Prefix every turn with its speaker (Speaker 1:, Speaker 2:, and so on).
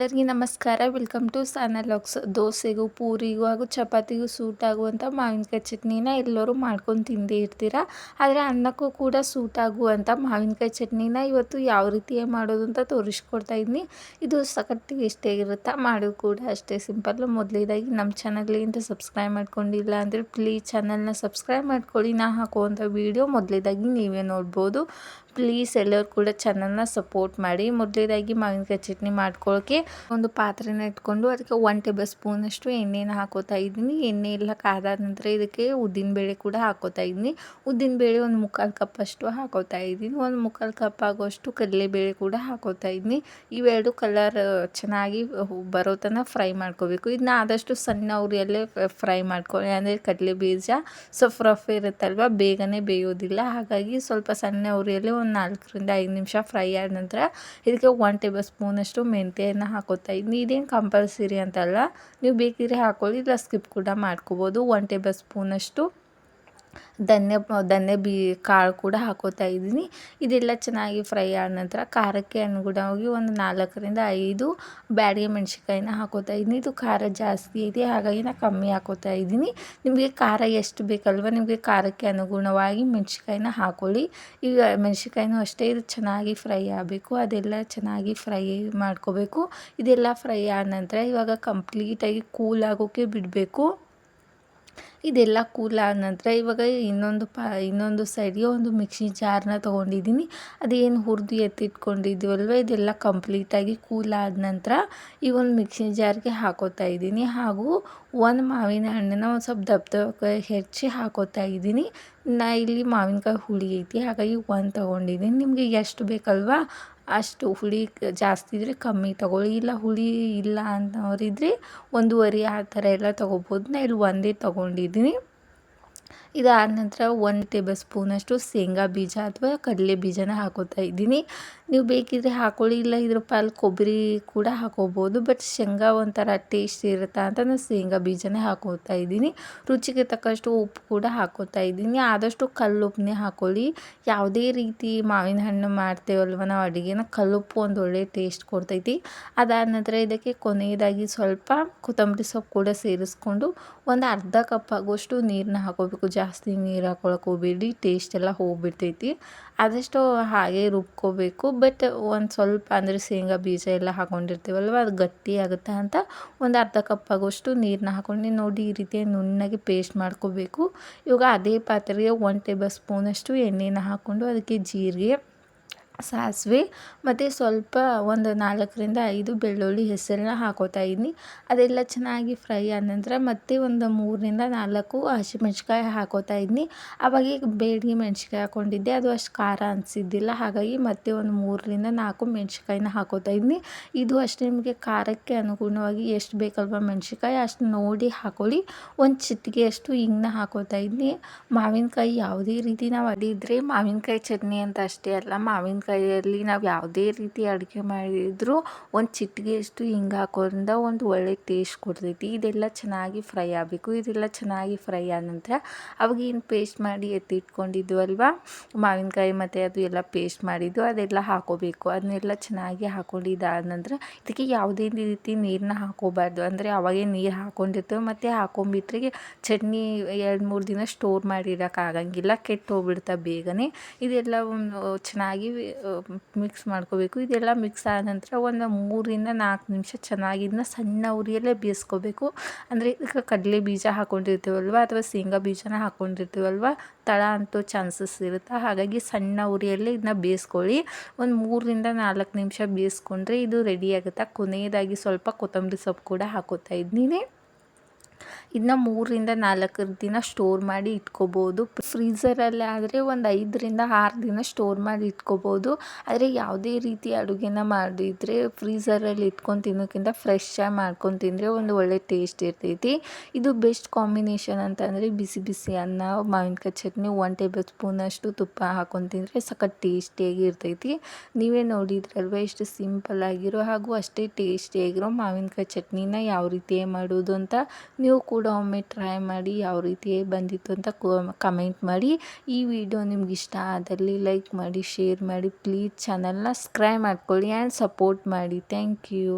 Speaker 1: ಎಲ್ಲರಿಗೂ ನಮಸ್ಕಾರ. Welcome to ಲಾಕ್ಸ್ ದೋಸೆಗೂ, ಪೂರಿಗೂ ಹಾಗೂ ಚಪಾತಿಗೂ ಸೂಟ್ ಆಗುವಂಥ ಮಾವಿನಕಾಯಿ ಚಟ್ನಿನ ಎಲ್ಲರೂ ಮಾಡ್ಕೊಂಡು ತಿಂದೇ ಇರ್ತೀರ? ಆದರೆ ಅನ್ನಕ್ಕೂ ಕೂಡ ಸೂಟ್ ಆಗುವಂಥ ಮಾವಿನಕಾಯಿ ಚಟ್ನಿನ ಇವತ್ತು ಯಾವ ರೀತಿ ಮಾಡೋದು ಅಂತ ತೋರಿಸ್ಕೊಡ್ತಾ ಇದ್ದೀನಿ. ಇದು ಸಖತ್ ಟೇಸ್ಟಿಯಾಗಿರುತ್ತೆ ಮಾಡೋದು ಕೂಡ ಅಷ್ಟೇ ಸಿಂಪಲ್ಲು. ಮೊದಲೇದಾಗಿ ನಮ್ಮ ಚಾನಲ್ಗಿಂತ ಸಬ್ಸ್ಕ್ರೈಬ್ ಮಾಡ್ಕೊಂಡಿಲ್ಲ ಅಂದರೆ ಪ್ಲೀಸ್ ಚಾನಲ್ನ ಸಬ್ಸ್ಕ್ರೈಬ್ ಮಾಡ್ಕೊಳ್ಳಿ. ನಾ ಹಾಕುವಂಥ ವೀಡಿಯೋ ಮೊದಲೇದಾಗಿ ನೀವೇ ನೋಡ್ಬೋದು. ಪ್ಲೀಸ್ ಎಲ್ಲರೂ ಕೂಡ ಚೆನ್ನಾಗಿ ಸಪೋರ್ಟ್ ಮಾಡಿ. ಮೊದಲೇದಾಗಿ ಮಾವಿನಕಾಯಿ ಚಟ್ನಿ ಮಾಡ್ಕೊಳ್ಳೋಕೆ ಒಂದು ಪಾತ್ರೆನ ಇಟ್ಕೊಂಡು ಅದಕ್ಕೆ ಒನ್ ಟೇಬಲ್ ಸ್ಪೂನಷ್ಟು ಎಣ್ಣೆನ ಹಾಕೋತಾ ಇದ್ದೀನಿ. ಎಣ್ಣೆ ಎಲ್ಲ ಕಾದ ನಂತರ ಇದಕ್ಕೆ ಉದ್ದಿನಬೇಳೆ ಕೂಡ ಹಾಕೋತಾ ಇದ್ದೀನಿ. ಉದ್ದಿನಬೇಳೆ ಒಂದು ಮುಕ್ಕಾಲು ಕಪ್ಪಷ್ಟು ಹಾಕೋತಾ ಇದ್ದೀನಿ. ಒಂದು ಮುಕ್ಕಾಲು ಕಪ್ ಆಗೋಷ್ಟು ಕಡಲೆಬೇಳೆ ಕೂಡ ಹಾಕೋತಾ ಇದ್ದೀನಿ. ಇವೆರಡು ಕಲರ್ ಚೆನ್ನಾಗಿ ಬರೋ ತನಕ ಫ್ರೈ ಮಾಡ್ಕೋಬೇಕು. ಇದನ್ನ ಆದಷ್ಟು ಸಣ್ಣ ಉರಿಯಲ್ಲೇ ಫ್ರೈ ಮಾಡ್ಕೊಳ್ಳಿ ಅಂದರೆ ಕಡಲೆ ಬೀಜ ಸ್ವಲ್ಪ ರಫ್ ಇರುತ್ತಲ್ವ, ಬೇಗನೆ ಬೇಯೋದಿಲ್ಲ. ಹಾಗಾಗಿ ಸ್ವಲ್ಪ ಸಣ್ಣ ಉರಿಯಲ್ಲಿ ನಾಲ್ಕರಿಂದ ಐದು ನಿಮಿಷ ಫ್ರೈ ಆದ ನಂತರ ಇದಕ್ಕೆ ಒನ್ ಟೇಬಲ್ ಸ್ಪೂನಷ್ಟು ಮೆಂತೆಯನ್ನು ಹಾಕೋತಾ ಇದ್ದೀನಿ ಇದೇನು ಕಂಪಲ್ಸರಿ ಅಂತಲ್ಲ, ನೀವು ಬೇಕಿದ್ರೆ ಹಾಕೊಳ್ಳಿ, ಇಲ್ಲ ಸ್ಕಿಪ್ ಕೂಡ ಮಾಡ್ಕೋಬೋದು. ಒನ್ ಟೇಬಲ್ ಸ್ಪೂನಷ್ಟು ಧನ್ಯ ಧನ್ಯ ಬೀ, ಕಾಳು ಕೂಡ ಹಾಕೋತಾ ಇದ್ದೀನಿ. ಇದೆಲ್ಲ ಚೆನ್ನಾಗಿ ಫ್ರೈ ಆದ ನಂತರ ಖಾರಕ್ಕೆ ಅನುಗುಣವಾಗಿ ಒಂದು ನಾಲ್ಕರಿಂದ ಐದು ಬ್ಯಾಡಿಗೆ ಮೆಣಸಿನ್ಕಾಯಿನ ಹಾಕೋತಾ ಇದ್ದೀನಿ. ಇದು ಖಾರ ಜಾಸ್ತಿ ಇದೆ, ಹಾಗಾಗಿ ನಾನು ಕಮ್ಮಿ ಹಾಕೋತಾ ಇದ್ದೀನಿ. ನಿಮಗೆ ಖಾರ ಎಷ್ಟು ಬೇಕಲ್ವ, ನಿಮಗೆ ಖಾರಕ್ಕೆ ಅನುಗುಣವಾಗಿ ಮೆಣಸಿನ್ಕಾಯಿನ ಹಾಕೊಳ್ಳಿ. ಈಗ ಮೆಣಸಿನ್ಕಾಯಿನೂ ಅಷ್ಟೇ, ಇದು ಚೆನ್ನಾಗಿ ಫ್ರೈ ಆಗಬೇಕು, ಅದೆಲ್ಲ ಚೆನ್ನಾಗಿ ಫ್ರೈ ಮಾಡ್ಕೋಬೇಕು. ಇದೆಲ್ಲ ಫ್ರೈ ಆದ ನಂತರ ಇವಾಗ ಕಂಪ್ಲೀಟಾಗಿ ಕೂಲ್ ಆಗೋಕ್ಕೆ ಬಿಡಬೇಕು. ಇದೆಲ್ಲ ಕೂಲ್ ಆದ ನಂತರ ಇವಾಗ ಇನ್ನೊಂದು ಪ, ಇನ್ನೊಂದು ಸೈಡ್ಗೆ ಒಂದು ಮಿಕ್ಸಿ ಜಾರನ್ನ ತೊಗೊಂಡಿದ್ದೀನಿ. ಅದೇನು ಹುರಿದು ಎತ್ತಿಟ್ಕೊಂಡಿದ್ದೀವಲ್ವ? ಇದೆಲ್ಲ ಕಂಪ್ಲೀಟಾಗಿ ಕೂಲ್ ಆದ ನಂತರ ಈ ಒಂದು ಮಿಕ್ಸಿ ಜಾರ್ಗೆ ಹಾಕೋತಾ ಇದ್ದೀನಿ. ಹಾಗೂ ಒಂದು ಮಾವಿನ ಹಣ್ಣನ್ನು ಒಂದು ಸ್ವಲ್ಪ ದಪ್ಪ ದಪ್ಪ ಹೆಚ್ಚಿ ಹಾಕೋತಾ ಇದ್ದೀನಿ. ನಾ ಇಲ್ಲಿ ಮಾವಿನಕಾಯಿ ಹುಳಿ ಐತಿ, ಹಾಗಾಗಿ ಒಂದು ತೊಗೊಂಡಿದ್ದೀನಿ. ನಿಮಗೆ ಎಷ್ಟು ಬೇಕಲ್ವ ಅಷ್ಟು ಹುಳಿ ಜಾಸ್ತಿ ಇದ್ದರೆ ಕಮ್ಮಿ ತಗೊಳ್ಳಿ. ಇಲ್ಲ ಹುಳಿ ಇಲ್ಲ ಅನ್ನೋರಿದ್ದರೆ ಒಂದೂವರೆ ಆ ಥರ ಎಲ್ಲ ತೊಗೋಬೋದು. ನಾನು ಇಲ್ಲಿ ಒಂದೇ ತೊಗೊಂಡಿದ್ದೀನಿ. ಇದಾದ ನಂತರ ಒಂದು ಟೇಬಲ್ ಸ್ಪೂನಷ್ಟು ಶೇಂಗಾ ಬೀಜ ಅಥವಾ ಕಡಲೆ ಬೀಜನ ಹಾಕೋತಾ ಇದ್ದೀನಿ. ನೀವು ಬೇಕಿದ್ರೆ ಹಾಕೊಳ್ಳಿ, ಇಲ್ಲ ಇದ್ರ ಪಾಲ್ ಕೊಬ್ಬರಿ ಕೂಡ ಹಾಕೋಬೋದು. ಬಟ್ ಶೇಂಗಾ ಒಂಥರ ಟೇಸ್ಟ್ ಇರುತ್ತೆ ಅಂತ ನಾನು ಶೇಂಗಾ ಬೀಜನೇ ಹಾಕೋತಾ ಇದ್ದೀನಿ. ರುಚಿಗೆ ತಕ್ಕಷ್ಟು ಉಪ್ಪು ಕೂಡ ಹಾಕೋತಾ ಇದ್ದೀನಿ. ಆದಷ್ಟು ಕಲ್ಲುಪ್ಪನ್ನೇ ಹಾಕೊಳ್ಳಿ. ಯಾವುದೇ ರೀತಿ ಮಾವಿನ ಹಣ್ಣು ಮಾಡ್ತೇವಲ್ವ ನಾವು ಅಡುಗೆನ, ಕಲ್ಲುಪ್ಪು ಒಂದು ಒಳ್ಳೆ ಟೇಸ್ಟ್ ಕೊಡ್ತೈತಿ. ಅದಾದ ನಂತರ ಇದಕ್ಕೆ ಕೊನೆಯದಾಗಿ ಸ್ವಲ್ಪ ಕೊತ್ತಂಬರಿ ಸೊಪ್ಪು ಕೂಡ ಸೇರಿಸ್ಕೊಂಡು ಒಂದು ಅರ್ಧ ಕಪ್ ಆಗುವಷ್ಟು ನೀರನ್ನ ಹಾಕೋಬೇಕು. ಜಾಸ್ತಿ ನೀರು ಹಾಕೊಳಕ್ಕೆ ಹೋಗ್ಬೇಡಿ, ಟೇಸ್ಟ್ ಎಲ್ಲ ಹೋಗ್ಬಿಡ್ತೈತಿ. ಆದಷ್ಟು ಹಾಗೆ ರುಬ್ಕೋಬೇಕು. ಬಟ್ ಒಂದು ಸ್ವಲ್ಪ ಅಂದರೆ ಶೇಂಗಾ ಬೀಜ ಎಲ್ಲ ಹಾಕೊಂಡಿರ್ತೀವಲ್ವ, ಅದು ಗಟ್ಟಿ ಆಗುತ್ತೆ ಅಂತ ಒಂದು ಅರ್ಧ ಕಪ್ ಆಗೋಷ್ಟು ನೀರನ್ನ ಹಾಕೊಂಡು ನೋಡಿ ಈ ರೀತಿ ನುಣ್ಣಗೆ ಪೇಸ್ಟ್ ಮಾಡ್ಕೋಬೇಕು. ಇವಾಗ ಅದೇ ಪಾತ್ರೆಗೆ ಒನ್ ಟೇಬಲ್ ಸ್ಪೂನಷ್ಟು ಎಣ್ಣೆನ ಹಾಕ್ಕೊಂಡು ಅದಕ್ಕೆ ಜೀರಿಗೆ ಸಾಸಿವೆ ಮತ್ತು ಸ್ವಲ್ಪ ಒಂದು ನಾಲ್ಕರಿಂದ ಐದು ಬೆಳ್ಳುಳ್ಳಿ ಹೆಸರನ್ನ ಹಾಕೋತಾ ಇದ್ದೀನಿ. ಅದೆಲ್ಲ ಚೆನ್ನಾಗಿ ಫ್ರೈ ಆದ ನಂತರ ಮತ್ತೆ ಒಂದು ಮೂರರಿಂದ ನಾಲ್ಕು ಹಸಿಮೆಣ್ಸಿಕಾಯಿ ಹಾಕೋತಾ ಇದ್ದೀನಿ. ಆವಾಗ ಬೇಡಿಗೆ ಮೆಣ್ಸಿಕಾಯಿ ಹಾಕ್ಕೊಂಡಿದ್ದೆ ಅದು ಅಷ್ಟು ಖಾರ ಅನಿಸಿದ್ದಿಲ್ಲ. ಹಾಗಾಗಿ ಮತ್ತೆ ಒಂದು ಮೂರರಿಂದ ನಾಲ್ಕು ಮೆಣ್ಸಿಕಾಯಿನ ಹಾಕೋತಾ ಇದ್ದೀನಿ. ಇದು ಅಷ್ಟು ನಿಮಗೆ ಖಾರಕ್ಕೆ ಅನುಗುಣವಾಗಿ ಎಷ್ಟು ಬೇಕಲ್ವ ಮೆಣ್ಸಿಕಾಯಿ ಅಷ್ಟು ನೋಡಿ ಹಾಕೊಳ್ಳಿ. ಒಂದು ಚಿತ್ತಿಗೆ ಅಷ್ಟು ಹಿಂಗನ್ನ ಹಾಕೋತಾ ಇದ್ದೀನಿ. ಮಾವಿನಕಾಯಿ ಯಾವುದೇ ರೀತಿ ನಾವು ಅಡಿದ್ರೆ ಮಾವಿನಕಾಯಿ ಚಟ್ನಿ ಅಂತ ಅಷ್ಟೇ ಅಲ್ಲ. ಮಾವಿನಕಾಯಿ ಕೈಯಲ್ಲಿ ನಾವು ಯಾವುದೇ ರೀತಿ ಅಡುಗೆ ಮಾಡಿದರೂ ಒಂದು ಚಿಟಿಕೆಯಷ್ಟು ಹಿಂಗೆ ಹಾಕೋದ್ರಿಂದ ಒಂದು ಒಳ್ಳೆ ಟೇಸ್ಟ್ ಕೊಡ್ತೈತಿ. ಇದೆಲ್ಲ ಚೆನ್ನಾಗಿ ಫ್ರೈ ಆಗಬೇಕು. ಇದೆಲ್ಲ ಚೆನ್ನಾಗಿ ಫ್ರೈ ಆದ ನಂತರ ಅವಾಗ ಏನು ಪೇಸ್ಟ್ ಮಾಡಿ ಎತ್ತಿಟ್ಕೊಂಡಿದ್ವಲ್ವ ಮಾವಿನಕಾಯಿ ಮತ್ತು ಅದು ಎಲ್ಲ ಪೇಸ್ಟ್ ಮಾಡಿದ್ದು ಅದೆಲ್ಲ ಹಾಕೋಬೇಕು. ಅದನ್ನೆಲ್ಲ ಚೆನ್ನಾಗಿ ಹಾಕೊಂಡಿದ್ದಾದ ನಂತರ ಇದಕ್ಕೆ ಯಾವುದೇ ರೀತಿ ನೀರನ್ನ ಹಾಕೋಬಾರ್ದು. ಅಂದರೆ ಅವಾಗೇ ನೀರು ಹಾಕ್ಕೊಂಡಿರ್ತೇವೆ ಮತ್ತು ಹಾಕೊಂಬಿಟ್ರೆ ಚಟ್ನಿ ಎರಡು ಮೂರು ದಿನ ಸ್ಟೋರ್ ಮಾಡಿರೋಕ್ಕಾಗಂಗಿಲ್ಲ ಕೆಟ್ಟು ಹೋಗ್ಬಿಡ್ತಾ ಬೇಗನೆ. ಇದೆಲ್ಲ ಚೆನ್ನಾಗಿ ಮಿಕ್ಸ್ ಮಾಡ್ಕೋಬೇಕು. ಇದೆಲ್ಲ ಮಿಕ್ಸ್ ಆದ ನಂತರ ಒಂದು ಮೂರಿಂದ ನಾಲ್ಕು ನಿಮಿಷ ಚೆನ್ನಾಗಿ ಇದನ್ನ ಸಣ್ಣ ಉರಿಯಲ್ಲೇ ಬೇಯಿಸ್ಕೋಬೇಕು. ಅಂದರೆ ಇದಕ್ಕೆ ಕಡಲೆ ಬೀಜ ಹಾಕ್ಕೊಂಡಿರ್ತೀವಲ್ವ ಅಥವಾ ಶೇಂಗಾ ಬೀಜನ ಹಾಕ್ಕೊಂಡಿರ್ತೀವಲ್ವ ತಳ ಅಂತೂ ಚಾನ್ಸಸ್ ಇರುತ್ತೆ. ಹಾಗಾಗಿ ಸಣ್ಣ ಉರಿಯಲ್ಲೇ ಇದನ್ನ ಬೇಯಿಸ್ಕೊಳ್ಳಿ. ಒಂದು ಮೂರರಿಂದ ನಾಲ್ಕು ನಿಮಿಷ ಬೇಯಿಸ್ಕೊಂಡ್ರೆ ಇದು ರೆಡಿ ಆಗುತ್ತೆ? ಕೊನೆಯದಾಗಿ ಸ್ವಲ್ಪ ಕೊತ್ತಂಬರಿ ಸೊಪ್ಪು ಕೂಡ ಹಾಕೋತಾ ಇದ್ದೀನಿ. ಇದನ್ನ ಮೂರರಿಂದ ನಾಲ್ಕು ದಿನ ಸ್ಟೋರ್ ಮಾಡಿ ಇಟ್ಕೋಬೋದು. ಫ್ರೀಝರಲ್ಲಿ ಆದರೆ ಒಂದು ಐದರಿಂದ ಆರು ದಿನ ಸ್ಟೋರ್ ಮಾಡಿ ಇಟ್ಕೋಬೋದು. ಆದರೆ ಯಾವುದೇ ರೀತಿ ಅಡುಗೆನ ಮಾಡಿದರೆ ಫ್ರೀಝರಲ್ಲಿ ಇಟ್ಕೊಂಡು ತಿನ್ನೋಕ್ಕಿಂತ ಆಗಿ ಮಾಡ್ಕೊಂಡು ತಿಂದರೆ ಒಂದು ಒಳ್ಳೆ ಟೇಸ್ಟ್ ಇರ್ತೈತಿ. ಇದು ಬೆಸ್ಟ್ ಕಾಂಬಿನೇಷನ್ ಅಂತಂದರೆ ಬಿಸಿ ಬಿಸಿ ಅನ್ನ, ಮಾವಿನಕಾಯಿ ಚಟ್ನಿ ಒನ್ ಟೇಬಲ್ ಸ್ಪೂನಷ್ಟು ತುಪ್ಪ ಹಾಕೊಂಡು ತಿಂದರೆ ಸಖತ್ ಟೇಸ್ಟಿಯಾಗಿ ಇರ್ತೈತಿ. ನೀವೇ ನೋಡಿದ್ರಲ್ವ ಎಷ್ಟು ಸಿಂಪಲ್ ಆಗಿರೋ ಹಾಗೂ ಅಷ್ಟೇ ಟೇಸ್ಟಿಯಾಗಿರೋ ಮಾವಿನಕಾಯಿ ಚಟ್ನಿನ ಯಾವ ರೀತಿ ಮಾಡೋದು ಅಂತ ನೀವು ಕೂಡ ಒಮ್ಮೆ ಟ್ರೈ ಮಾಡಿ ಯಾವ ರೀತಿ ಬಂದಿತ್ತು ಅಂತ ಕಮೆಂಟ್ ಮಾಡಿ. ಈ ವಿಡಿಯೋ ನಿಮ್ಗೆ ಇಷ್ಟ ಆದಲ್ಲಿ ಲೈಕ್ ಮಾಡಿ ಶೇರ್ ಮಾಡಿ ಪ್ಲೀಸ್ ಚಾನಲ್ನ ಸಬ್ಸ್ಕ್ರೈಬ್ ಮಾಡ್ಕೊಳ್ಳಿ ಆ್ಯಂಡ್ ಸಪೋರ್ಟ್ ಮಾಡಿ. Thank you